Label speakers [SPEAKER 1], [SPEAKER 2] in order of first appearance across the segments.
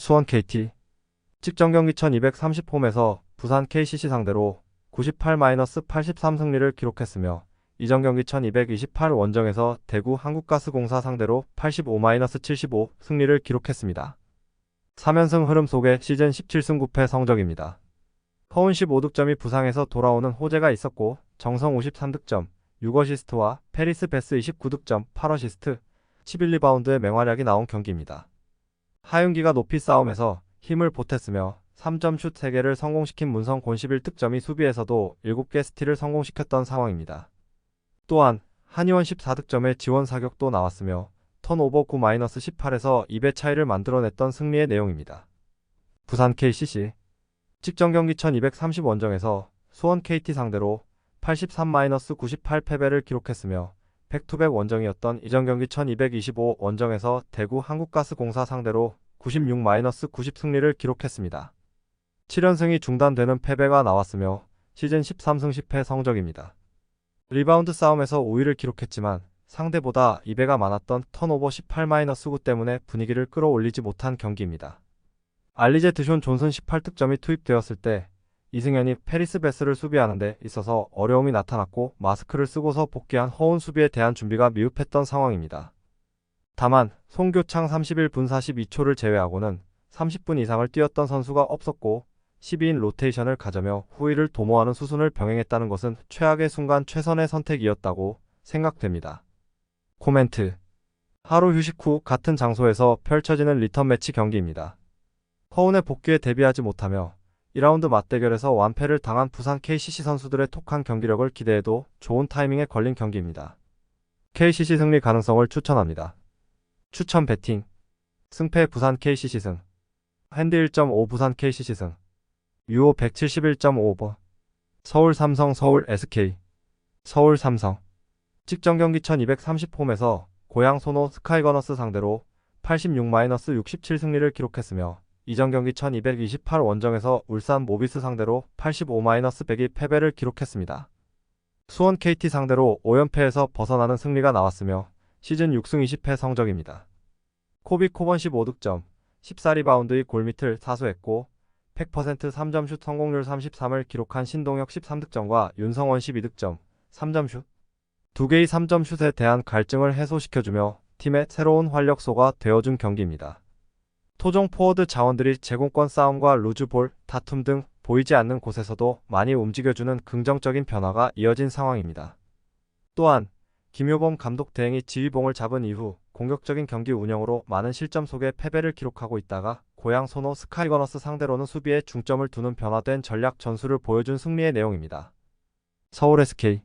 [SPEAKER 1] 수원 KT 직전 경기 1230홈에서 부산 KCC 상대로 98-83 승리를 기록했으며 이전 경기 1228 원정에서 대구 한국가스공사 상대로 85-75 승리를 기록했습니다. 3연승 흐름 속에 시즌 17승 9패 성적입니다. 허운 15득점이 부상에서 돌아오는 호재가 있었고 정성 53득점, 6어시스트와 페리스 베스 29득점, 8어시스트, 11리바운드의 맹활약이 나온 경기입니다. 하윤기가 높이 싸움에서 힘을 보탰으며 3점 슛 3개를 성공시킨 문성 곤 11 득점이 수비에서도 7개 스틸을 성공시켰던 상황입니다. 또한 한의원 14득점의 지원 사격도 나왔으며 턴오버 9-18에서 2배 차이를 만들어냈던 승리의 내용입니다. 부산 KCC 직전 경기 1230 원정에서 수원 KT 상대로 83-98 패배를 기록했으며 백투백 원정이었던 이전 경기 1225 원정에서 대구 한국가스공사 상대로 96-90 승리를 기록했습니다. 7연승이 중단되는 패배가 나왔으며 시즌 13승 10패 성적입니다. 리바운드 싸움에서 5위를 기록했지만 상대보다 2배가 많았던 턴오버 18-9 때문에 분위기를 끌어올리지 못한 경기입니다. 알리제 드숀 존슨 18득점이 투입되었을 때 이승현이 페리스 베스를 수비하는 데 있어서 어려움이 나타났고 마스크를 쓰고서 복귀한 허운 수비에 대한 준비가 미흡했던 상황입니다. 다만 송교창 31분 42초를 제외하고는 30분 이상을 뛰었던 선수가 없었고 12인 로테이션을 가져며 후위를 도모하는 수순을 병행했다는 것은 최악의 순간 최선의 선택이었다고 생각됩니다. 코멘트 하루 휴식 후 같은 장소에서 펼쳐지는 리턴 매치 경기입니다. 허운의 복귀에 대비하지 못하며 2라운드 맞대결에서 완패를 당한 부산 KCC 선수들의 톡한 경기력을 기대해도 좋은 타이밍에 걸린 경기입니다. KCC 승리 가능성을 추천합니다. 추천 배팅. 승패 부산 KCC 승. 핸드 1.5 부산 KCC 승. 유호 171.5번. 서울 삼성 서울 SK 서울 삼성. 직전 경기 1230홈에서 고양 소노 스카이거너스 상대로 86-67 승리를 기록했으며 이전 경기 1228 원정에서 울산 모비스 상대로 85-102 패배를 기록했습니다. 수원 KT 상대로 5연패에서 벗어나는 승리가 나왔으며 시즌 6승 20패 성적입니다. 코비 코번 15득점, 14리바운드의 골밑을 사수했고 100% 3점 슛 성공률 33을 기록한 신동혁 13득점과 윤성원 12득점, 3점 슛. 두 개의 3점 슛에 대한 갈증을 해소시켜주며 팀의 새로운 활력소가 되어준 경기입니다. 토종 포워드 자원들이 제공권 싸움과 루즈볼, 다툼 등 보이지 않는 곳에서도 많이 움직여주는 긍정적인 변화가 이어진 상황입니다. 또한 김효범 감독 대행이 지휘봉을 잡은 이후 공격적인 경기 운영으로 많은 실점 속에 패배를 기록하고 있다가 고양 소노 스카이거너스 상대로는 수비에 중점을 두는 변화된 전략 전술을 보여준 승리의 내용입니다. 서울 SK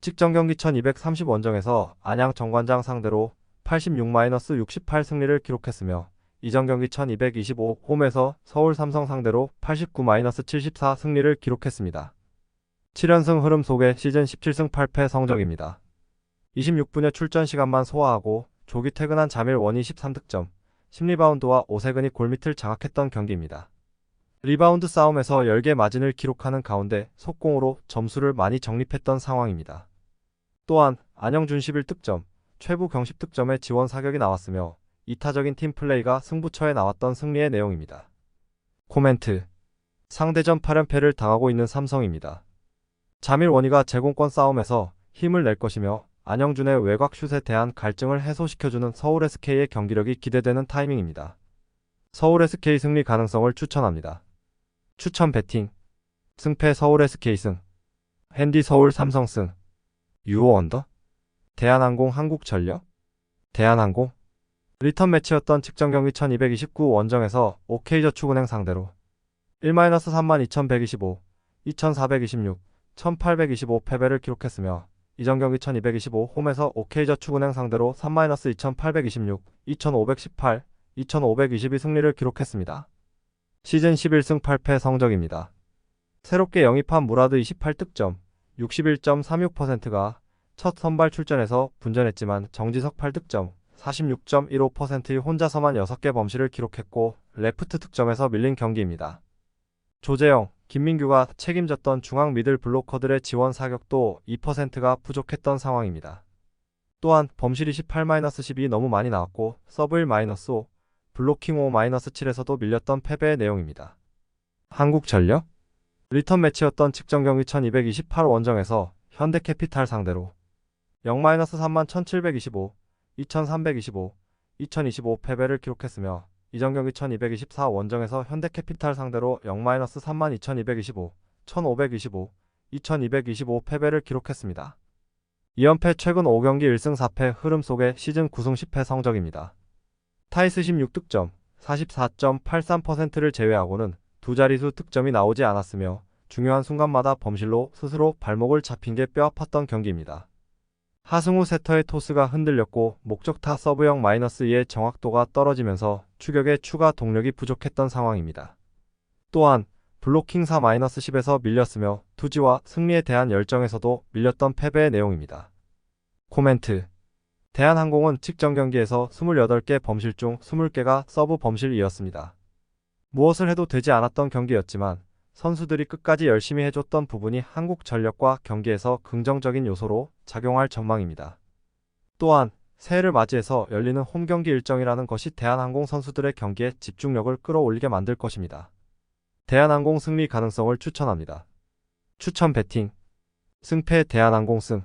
[SPEAKER 1] 직전 경기 1230 원정에서 안양 정관장 상대로 86-68 승리를 기록했으며 이전 경기 1225 홈에서 서울 삼성 상대로 89-74 승리를 기록했습니다. 7연승 흐름 속에 시즌 17승 8패 성적입니다. 26분의 출전 시간만 소화하고 조기 퇴근한 자밀 원이 13득점, 10리바운드와 오세근이 골밑을 장악했던 경기입니다. 리바운드 싸움에서 10개 마진을 기록하는 가운데 속공으로 점수를 많이 적립했던 상황입니다. 또한 안영준 11득점, 최부 경십 득점의 지원 사격이 나왔으며 이타적인 팀 플레이가 승부처에 나왔던 승리의 내용입니다. 코멘트 상대전 8연패를 당하고 있는 삼성입니다. 자밀 원희가 제공권 싸움에서 힘을 낼 것이며 안영준의 외곽 슛에 대한 갈증을 해소시켜주는 서울 SK의 경기력이 기대되는 타이밍입니다. 서울 SK 승리 가능성을 추천합니다. 추천 배팅 승패 서울 SK 승 핸디 서울 삼성 승 유호 언더 대한항공 한국전력 대한항공 리턴 매치였던 직전 경기 1229 원정에서 OK저축은행 상대로 1-32,125, 2,426, 1,825 패배를 기록했으며 이전 경기 1225 홈에서 OK저축은행 상대로 3-2826, 2,518, 2522 승리를 기록했습니다. 시즌 11승 8패 성적입니다. 새롭게 영입한 무라드 28득점, 61.36%가 첫 선발 출전에서 분전했지만 정지석 8득점, 46.15%의 혼자서만 6개 범실을 기록했고 레프트 득점에서 밀린 경기입니다. 조재영, 김민규가 책임졌던 중앙 미들 블로커들의 지원 사격도 2%가 부족했던 상황입니다. 또한 범실이 18-12 너무 많이 나왔고 서브 1-5, 블로킹 5-7에서도 밀렸던 패배의 내용입니다. 한국전력 리턴 매치였던 직전 경기 1228 원정에서 현대캐피탈 상대로 0-3만 1725, 2325, 2025 패배를 기록했으며 이전 경기 1224 원정에서 현대캐피탈 상대로 0-3만 2225, 1525, 2225 패배를 기록했습니다. 2연패 최근 5경기 1승 4패 흐름 속의 시즌 9승 10패 성적입니다. 타이스 16득점, 44.83%를 제외하고는 두 자릿수 득점이 나오지 않았으며 중요한 순간마다 범실로 스스로 발목을 잡힌 게 뼈아팠던 경기입니다. 하승우 세터의 토스가 흔들렸고 목적타 서브형 마이너스 2의 정확도가 떨어지면서 추격에 추가 동력이 부족했던 상황입니다. 또한 블로킹 4 마이너스 10에서 밀렸으며 투지와 승리에 대한 열정에서도 밀렸던 패배의 내용입니다. 코멘트 대한항공은 직전 경기에서 28개 범실 중 20개가 서브 범실이었습니다. 무엇을 해도 되지 않았던 경기였지만 선수들이 끝까지 열심히 해줬던 부분이 한국전력과 경기에서 긍정적인 요소로 작용할 전망입니다. 또한 새해를 맞이해서 열리는 홈경기 일정이라는 것이 대한항공 선수들의 경기에 집중력을 끌어올리게 만들 것입니다. 대한항공 승리 가능성을 추천합니다. 추천 배팅 승패 대한항공 승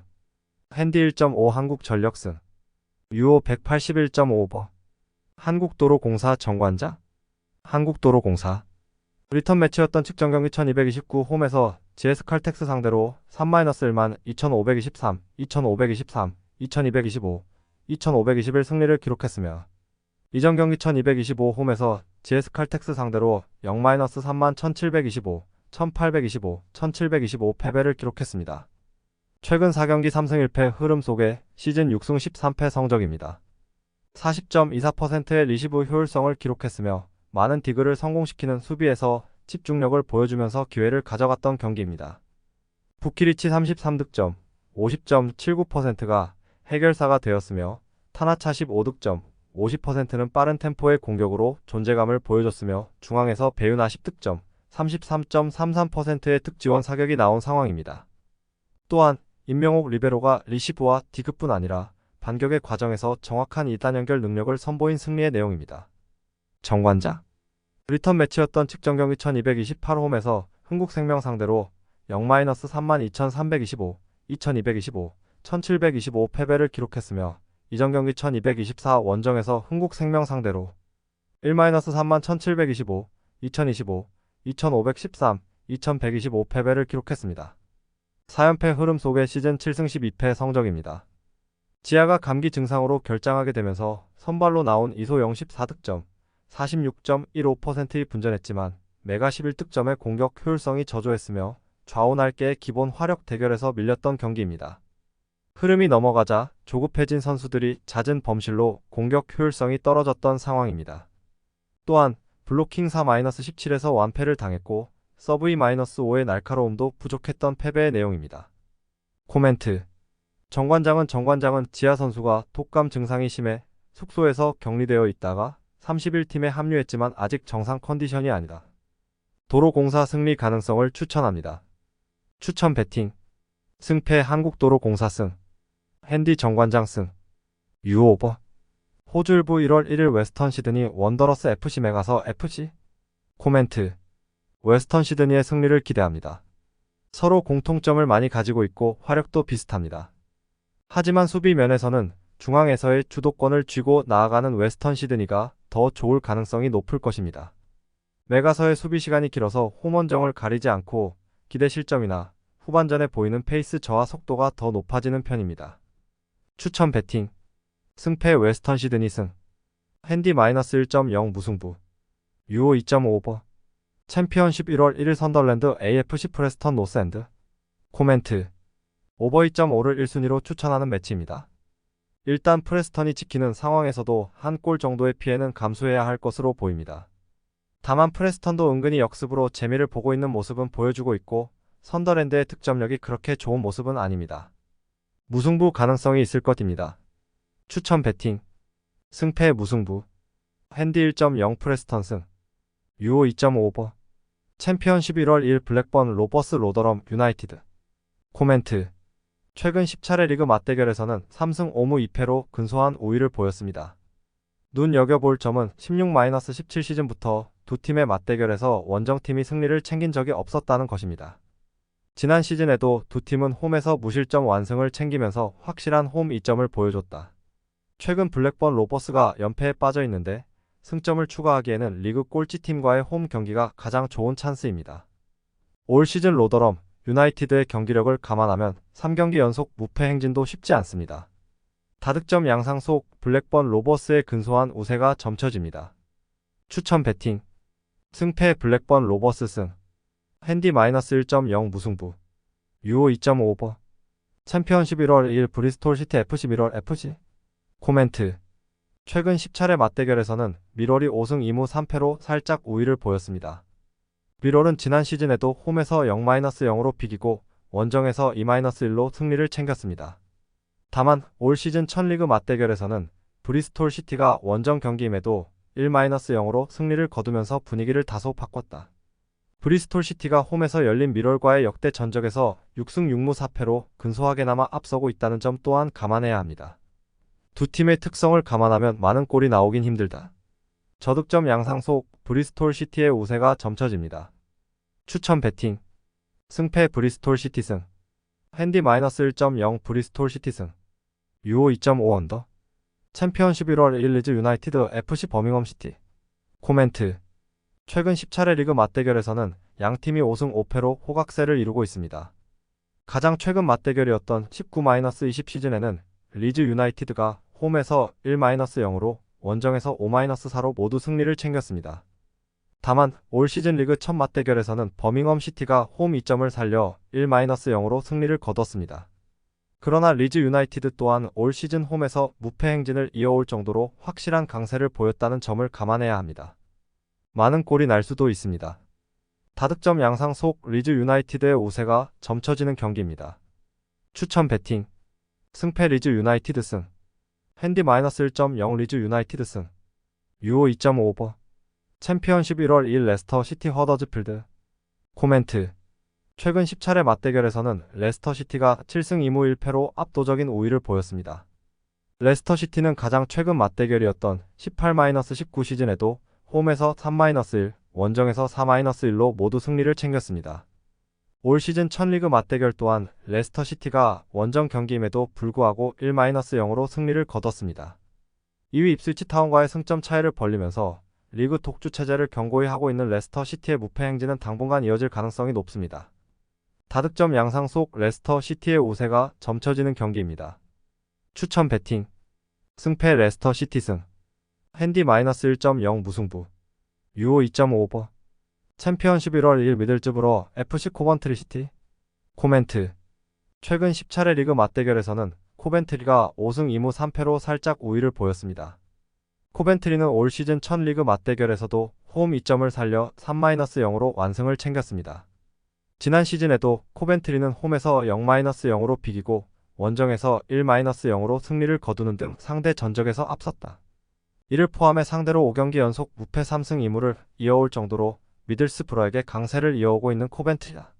[SPEAKER 1] 핸디 1.5 한국전력 승 유오 181.5버 한국도로공사 정관자 한국도로공사 리턴 매치였던 측정 경기 1229 홈에서 GS 칼텍스 상대로 3-1만 2523, 2523, 2225, 2521 승리를 기록했으며 이전 경기 1225 홈에서 GS 칼텍스 상대로 0-3만 1725, 1825, 1725 패배를 기록했습니다. 최근 4경기 3승 1패 흐름 속에 시즌 6승 13패 성적입니다. 40.24%의 리시브 효율성을 기록했으며 많은 디그를 성공시키는 수비에서 집중력을 보여주면서 기회를 가져갔던 경기입니다. 부키리치 33득점, 50.79%가 해결사가 되었으며 타나차 15득점, 50%는 빠른 템포의 공격으로 존재감을 보여줬으며 중앙에서 배윤아 10득점, 33.33%의 득지원 사격이 나온 상황입니다. 또한 임명옥 리베로가 리시브와 디그뿐 아니라 반격의 과정에서 정확한 이단 연결 능력을 선보인 승리의 내용입니다. 정관자 리턴 매치였던 측정 경기 1228홈에서 흥국생명 상대로 0-32,325, 2225, 1725 패배를 기록했으며 이전 경기 1224 원정에서 흥국생명 상대로 1-31,725, 2025, 2513, 2125 패배를 기록했습니다. 4연패 흐름 속의 시즌 7승 12패 성적입니다. 지아가 감기 증상으로 결장하게 되면서 선발로 나온 이소영 14득점, 46.15%의 분전했지만 메가 11득점의 공격 효율성이 저조했으며 좌우 날개의 기본 화력 대결에서 밀렸던 경기입니다. 흐름이 넘어가자 조급해진 선수들이 잦은 범실로 공격 효율성이 떨어졌던 상황입니다. 또한 블로킹 4-17에서 완패를 당했고 서브 2-5의 날카로움도 부족했던 패배의 내용입니다. 코멘트 정관장은 정관장은 지하 선수가 독감 증상이 심해 숙소에서 격리되어 있다가 31팀에 합류했지만 아직 정상 컨디션이 아니다. 도로공사 승리 가능성을 추천합니다. 추천 배팅 승패 한국도로공사 승 핸디 정관장 승 유오버 호주일부 1월 1일 웨스턴 시드니 원더러스 FC 메가서 FC 코멘트 웨스턴 시드니의 승리를 기대합니다. 서로 공통점을 많이 가지고 있고 화력도 비슷합니다. 하지만 수비 면에서는 중앙에서의 주도권을 쥐고 나아가는 웨스턴 시드니가 더 좋을 가능성이 높을 것입니다. 메가서의 수비 시간이 길어서 홈원정을 가리지 않고 기대 실점이나 후반전에 보이는 페이스 저하 속도가 더 높아지는 편입니다. 추천 배팅 승패 웨스턴 시드니 승 핸디 마이너스 1.0 무승부 유오 2.5버 챔피언십 1월 1일 선덜랜드 AFC 프레스턴 노스엔드 코멘트 오버 2.5를 1순위로 추천하는 매치입니다. 일단 프레스턴이 지키는 상황에서도 한 골 정도의 피해는 감수해야 할 것으로 보입니다. 다만 프레스턴도 은근히 역습으로 재미를 보고 있는 모습은 보여주고 있고 선더랜드의 득점력이 그렇게 좋은 모습은 아닙니다. 무승부 가능성이 있을 것입니다. 추천 배팅 승패 무승부 핸디 1.0 프레스턴 승 유오 2.5버 챔피언십 1월 1 블랙번 로버스 로더럼 유나이티드 코멘트 최근 10차례 리그 맞대결에서는 3승 5무 2패로 근소한 우위를 보였습니다. 눈여겨볼 점은 16-17 시즌부터 두 팀의 맞대결에서 원정팀이 승리를 챙긴 적이 없었다는 것입니다. 지난 시즌에도 두 팀은 홈에서 무실점 완승을 챙기면서 확실한 홈 이점을 보여줬다. 최근 블랙번 로버스가 연패에 빠져 있는데 승점을 추가하기에는 리그 꼴찌팀과의 홈 경기가 가장 좋은 찬스입니다. 올 시즌 로더럼 유나이티드의 경기력을 감안하면 3경기 연속 무패 행진도 쉽지 않습니다. 다득점 양상 속 블랙번 로버스의 근소한 우세가 점쳐집니다. 추천 배팅 승패 블랙번 로버스 승 핸디 마이너스 1.0 무승부 유오 2.5버 챔피언십 1월 1 브리스톨 시티 FC 1월 FC 코멘트 최근 10차례 맞대결에서는 미럴이 5승 2무 3패로 살짝 우위를 보였습니다. 미럴은 지난 시즌에도 홈에서 0-0으로 비기고 원정에서 2-1로 승리를 챙겼습니다. 다만 올 시즌 첫 리그 맞대결에서는 브리스톨 시티가 원정 경기임에도 1-0으로 승리를 거두면서 분위기를 다소 바꿨다. 브리스톨 시티가 홈에서 열린 미럴과의 역대 전적에서 6승 6무 4패로 근소하게나마 앞서고 있다는 점 또한 감안해야 합니다. 두 팀의 특성을 감안하면 많은 골이 나오긴 힘들다. 저득점 양상 속 브리스톨 시티의 우세가 점쳐집니다. 추천 배팅. 승패 브리스톨 시티 승 핸디 마이너스 1.0 브리스톨 시티 승 유오 2.5 언더. 챔피언십 1월 1 리즈 유나이티드 FC 버밍엄 시티. 코멘트. 최근 10차례 리그 맞대결에서는 양 팀이 5승 5패로 호각세를 이루고 있습니다. 가장 최근 맞대결이었던 19-20 시즌에는 리즈 유나이티드가 홈에서 1-0으로 원정에서 5-4로 모두 승리를 챙겼습니다. 다만 올 시즌 리그 첫 맞대결에서는 버밍엄 시티가 홈 2점을 살려 1-0으로 승리를 거뒀습니다. 그러나 리즈 유나이티드 또한 올 시즌 홈에서 무패 행진을 이어올 정도로 확실한 강세를 보였다는 점을 감안해야 합니다. 많은 골이 날 수도 있습니다. 다득점 양상 속 리즈 유나이티드의 우세가 점쳐지는 경기입니다. 추천 배팅 승패 리즈 유나이티드 승 핸디 마이너스 1.0 리즈 유나이티드 승 유오 2.5버 챔피언십 1월 1 레스터 시티 허더즈필드 코멘트 최근 10차례 맞대결에서는 레스터 시티가 7승 2무 1패로 압도적인 우위를 보였습니다. 레스터 시티는 가장 최근 맞대결이었던 18-19 시즌에도 홈에서 3-1, 원정에서 4-1로 모두 승리를 챙겼습니다. 올 시즌 첫 리그 맞대결 또한 레스터 시티가 원정 경기임에도 불구하고 1-0으로 승리를 거뒀습니다. 2위 입스위치 타운과의 승점 차이를 벌리면서 리그 독주 체제를 견고히 하고 있는 레스터 시티의 무패 행진은 당분간 이어질 가능성이 높습니다. 다득점 양상 속 레스터 시티의 우세가 점쳐지는 경기입니다. 추천 배팅 승패 레스터 시티 승 핸디 마이너스 1.0 무승부 유오 2.5버 챔피언십 1월 1일 미들즈브러 FC 코번트리 시티 코멘트 최근 10차례 리그 맞대결에서는 코벤트리가 5승 2무 3패로 살짝 우위를 보였습니다. 코벤트리는 올 시즌 첫 리그 맞대결에서도 홈 2점을 살려 3-0으로 완승을 챙겼습니다. 지난 시즌에도 코벤트리는 홈에서 0-0으로 비기고 원정에서 1-0으로 승리를 거두는 등 상대 전적에서 앞섰다. 이를 포함해 상대로 5경기 연속 무패 3승 2무를 이어올 정도로 미들스브러에게 강세를 이어오고 있는 코벤트리다.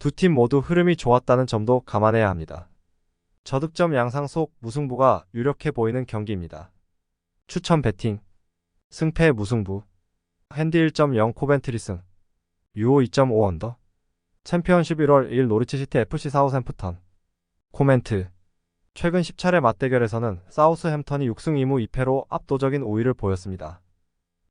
[SPEAKER 1] 두 팀 모두 흐름이 좋았다는 점도 감안해야 합니다. 저득점 양상 속 무승부가 유력해 보이는 경기입니다. 추천 배팅 승패 무승부 핸디 1.0 코벤트리 승 유오 2.5 언더 챔피언십 1월 1 노리치 시티 FC 사우샘프턴 코멘트 최근 10차례 맞대결에서는 사우스햄턴이 6승 2무 2패로 압도적인 우위를 보였습니다.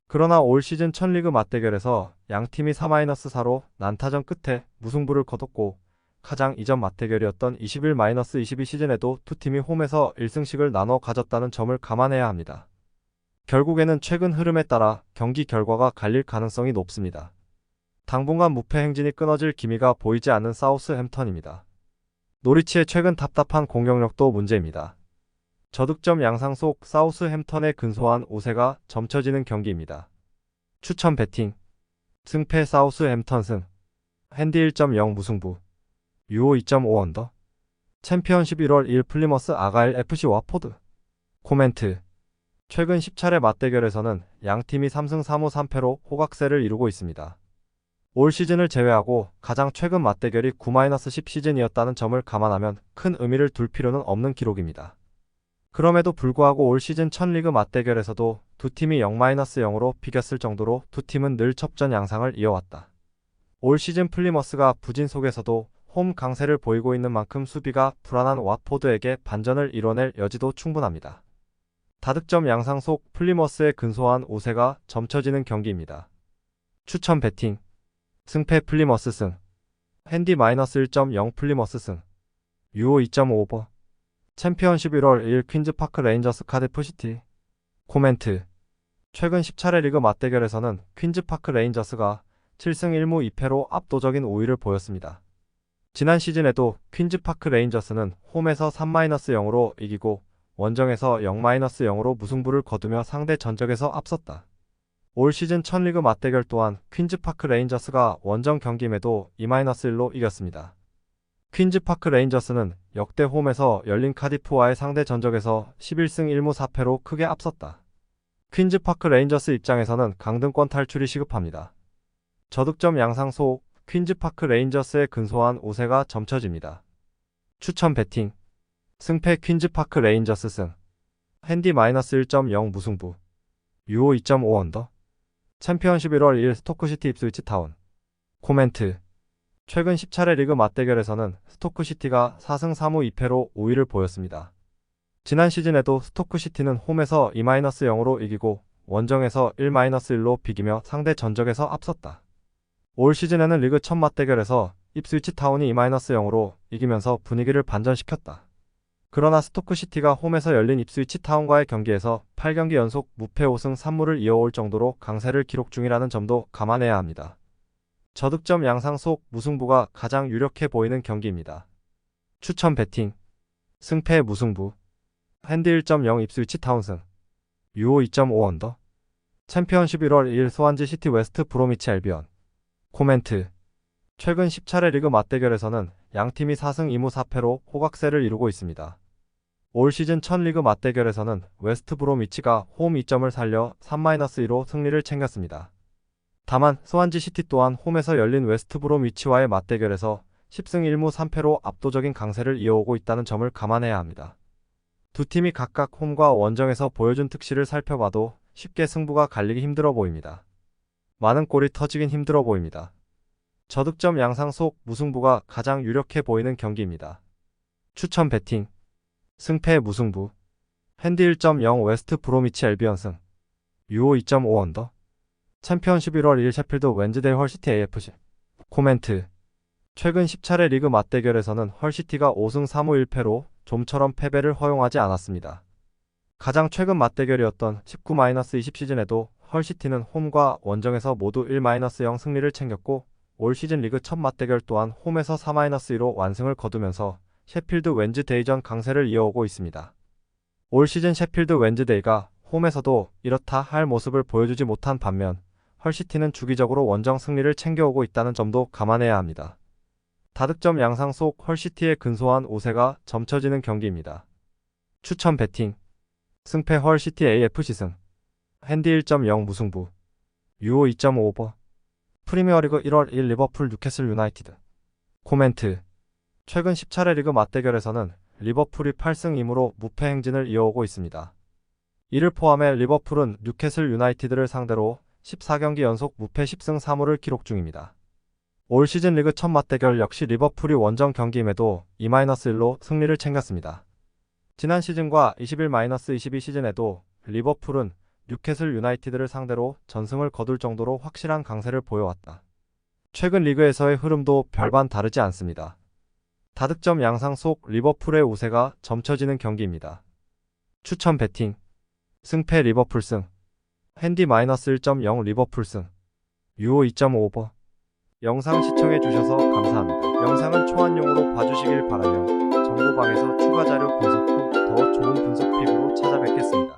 [SPEAKER 1] 그러나 올 시즌 첫 리그 맞대결에서 양팀이 4-4로 난타전 끝에 무승부를 거뒀고 가장 이전 맞대결이었던 21-22 시즌에도 두 팀이 홈에서 1승씩을 나눠 가졌다는 점을 감안해야 합니다. 결국에는 최근 흐름에 따라 경기 결과가 갈릴 가능성이 높습니다. 당분간 무패 행진이 끊어질 기미가 보이지 않는 사우스 햄턴입니다. 노리치의 최근 답답한 공격력도 문제입니다. 저득점 양상 속 사우스 햄턴에 근소한 5세가 점쳐지는 경기입니다. 추천 배팅 승패 사우스 햄턴 승 핸디 1.0 무승부 유오 2.5 언더 챔피언십 1월 1 플리머스 아가일 FC 와포드 코멘트 최근 10차례 맞대결에서는 양팀이 3승 3무 3패로 호각세를 이루고 있습니다. 올 시즌을 제외하고 가장 최근 맞대결이 9-10 시즌이었다는 점을 감안하면 큰 의미를 둘 필요는 없는 기록입니다. 그럼에도 불구하고 올 시즌 첫 리그 맞대결에서도 두 팀이 0-0으로 비겼을 정도로 두 팀은 늘 첩전 양상을 이어왔다. 올 시즌 플리머스가 부진 속에서도 홈 강세를 보이고 있는 만큼 수비가 불안한 와포드에게 반전을 이뤄낼 여지도 충분합니다. 다득점 양상 속 플리머스의 근소한 5세가 점쳐지는 경기입니다. 추천 배팅. 승패 플리머스 승. 핸디 마이너스 1.0 플리머스 승. 유오 2.5버 챔피언십 1월 1일 퀸즈파크 레인저스 카디프 시티. 코멘트. 최근 10차례 리그 맞대결에서는 퀸즈파크 레인저스가 7승 1무 2패로 압도적인 우위를 보였습니다. 지난 시즌에도 퀸즈파크 레인저스는 홈에서 3-0으로 이기고 원정에서 0-0으로 무승부를 거두며 상대 전적에서 앞섰다. 올 시즌 첫 리그 맞대결 또한 퀸즈파크 레인저스가 원정 경기임에도 2-1로 이겼습니다. 퀸즈파크 레인저스는 역대 홈에서 열린 카디프와의 상대 전적에서 11승 1무 4패로 크게 앞섰다. 퀸즈파크 레인저스 입장에서는 강등권 탈출이 시급합니다. 저득점 양상 속 퀸즈파크 레인저스의 근소한 5세가 점쳐집니다. 추천 배팅 승패 퀸즈파크 레인저스 승 핸디 마이너스 1.0 무승부 유오 2.5 언더 챔피언십 1월 1일 스토크시티 입스위치 타운 코멘트 최근 10차례 리그 맞대결에서는 스토크시티가 4승 3무 2패로 우위를 보였습니다. 지난 시즌에도 스토크시티는 홈에서 2-0으로 이기고 원정에서 1-1로 비기며 상대 전적에서 앞섰다. 올 시즌에는 리그 첫 맞대결에서 입스위치 타운이 2-0으로 이기면서 분위기를 반전시켰다. 그러나 스토크시티가 홈에서 열린 입스위치 타운과의 경기에서 8경기 연속 무패 5승 3무를 이어올 정도로 강세를 기록 중이라는 점도 감안해야 합니다. 저득점 양상 속 무승부가 가장 유력해 보이는 경기입니다. 추천 배팅 승패 무승부 핸디 1.0 입스위치 타운승 유오 2.5 언더 챔피언십 1월 2일 소환지 시티 웨스트 브로미치 알비언 코멘트 최근 10차례 리그 맞대결에서는 양팀이 4승 2무 4패로 호각세를 이루고 있습니다. 올 시즌 첫 리그 맞대결에서는 웨스트 브로미치가 홈 2점을 살려 3-2로 승리를 챙겼습니다. 다만 스완지 시티 또한 홈에서 열린 웨스트 브로미치와의 맞대결에서 10승 1무 3패로 압도적인 강세를 이어오고 있다는 점을 감안해야 합니다. 두 팀이 각각 홈과 원정에서 보여준 특실을 살펴봐도 쉽게 승부가 갈리기 힘들어 보입니다. 많은 골이 터지긴 힘들어 보입니다. 저득점 양상 속 무승부가 가장 유력해 보이는 경기입니다. 추천 배팅 승패 무승부. 핸디 1.0 웨스트 브로미치 엘비언 승. 유오 2.5 언더. 챔피언십 1월 1일 셰필드 웬즈데이 헐시티 AFC 코멘트. 최근 10차례 리그 맞대결에서는 헐시티가 5승 3무 1패로 좀처럼 패배를 허용하지 않았습니다. 가장 최근 맞대결이었던 19-20 시즌에도 헐시티는 홈과 원정에서 모두 1-0 승리를 챙겼고 올 시즌 리그 첫 맞대결 또한 홈에서 4-2로 완승을 거두면서 셰필드 웬즈데이전 강세를 이어오고 있습니다. 올 시즌 셰필드 웬즈데이가 홈에서도 이렇다 할 모습을 보여주지 못한 반면 헐시티는 주기적으로 원정 승리를 챙겨오고 있다는 점도 감안해야 합니다. 다득점 양상 속 헐시티의 근소한 5세가 점쳐지는 경기입니다. 추천 배팅 승패 헐시티 AFC 승 핸디 1.0 무승부 유오 2.5버 프리미어리그 1월 1 리버풀 뉴캐슬 유나이티드 코멘트 최근 10차례 리그 맞대결에서는 리버풀이 8승 2무로 무패 행진을 이어오고 있습니다. 이를 포함해 리버풀은 뉴캐슬 유나이티드를 상대로 14경기 연속 무패 10승 3무를 기록 중입니다. 올 시즌 리그 첫 맞대결 역시 리버풀이 원정 경기임에도 2-1로 승리를 챙겼습니다. 지난 시즌과 21-22 시즌에도 리버풀은 뉴캐슬 유나이티드를 상대로 전승을 거둘 정도로 확실한 강세를 보여왔다. 최근 리그에서의 흐름도 별반 다르지 않습니다. 다득점 양상 속 리버풀의 우세가 점쳐지는 경기입니다. 추천 배팅 승패 리버풀 승 핸디 마이너스 1.0 리버풀 승 유오 2.5버 영상 시청해 주셔서 감사합니다. 영상은 초안용으로 봐주시길 바라며 정보방에서 추가 자료 분석 후 더 좋은 분석 픽으로 찾아뵙겠습니다.